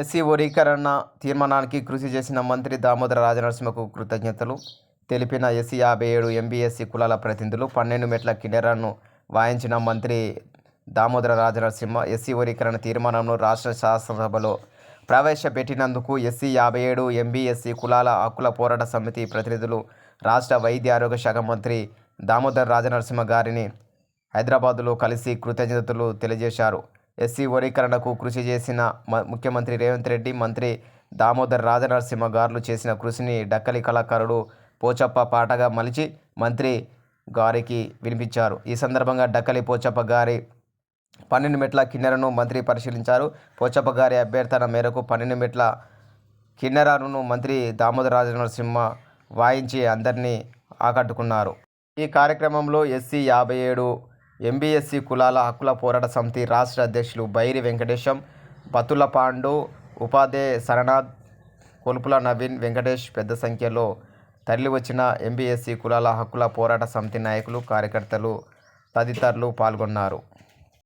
SC వర్గీకరణ తీర్మానానికి కృషి చేసిన మంత్రి దామోదర రాజనరసింహకు కృతజ్ఞతలు. తెలిపిన ఎస్సీ యాభై ఏడు ఎంబీఎస్సీ కులాల ప్రతినిధులు పన్నెండు మెట్ల కిన్నెరను వాయించిన మంత్రి దామోదర రాజనరసింహ ఎస్సీ వర్గీకరణ తీర్మానంను రాష్ట్ర శాసనసభలో ప్రవేశపెట్టినందుకు ఎస్సీ యాభై ఏడు ఎంబీఎస్సీ కులాల హక్కుల పోరాట సమితి ప్రతినిధులు రాష్ట్ర వైద్య ఆరోగ్య శాఖ మంత్రి దామోదర రాజనరసింహ గారిని హైదరాబాదులో కలిసి కృతజ్ఞతలు తెలియజేశారు. ఎస్సీ వర్గీకరణకు కృషి చేసిన ముఖ్యమంత్రి రేవంత్ రెడ్డి మంత్రి దామోదర్ రాజనరసింహ గారులు చేసిన కృషిని డక్కలి కళాకారుడు పోచప్ప పాటగా మలిచి మంత్రి గారికి వినిపించారు. ఈ సందర్భంగా డక్కలి పోచప్ప గారి పన్నెండు మెట్ల కిన్నెరను మంత్రి పరిశీలించారు. పోచప్ప గారి అభ్యర్థన మేరకు పన్నెండు మెట్ల కిన్నెరను మంత్రి దామోదర రాజనరసింహ వాయించి అందరినీ ఆకట్టుకున్నారు. ఈ కార్యక్రమంలో ఎస్సీ యాభై ఏడు ఎంబీఎస్సీ కులాల హక్కుల పోరాట సమితి రాష్ట్ర అధ్యక్షులు బైరి వెంకటేశం బతుల పాండు ఉపాధ్యాయ శరణాథ్ కొలుపుల నవీన్ వెంకటేష్ పెద్ద సంఖ్యలో తరలి వచ్చిన ఎంబీఎస్సీ కులాల హక్కుల పోరాట సమితి నాయకులు కార్యకర్తలు తదితరులు పాల్గొన్నారు.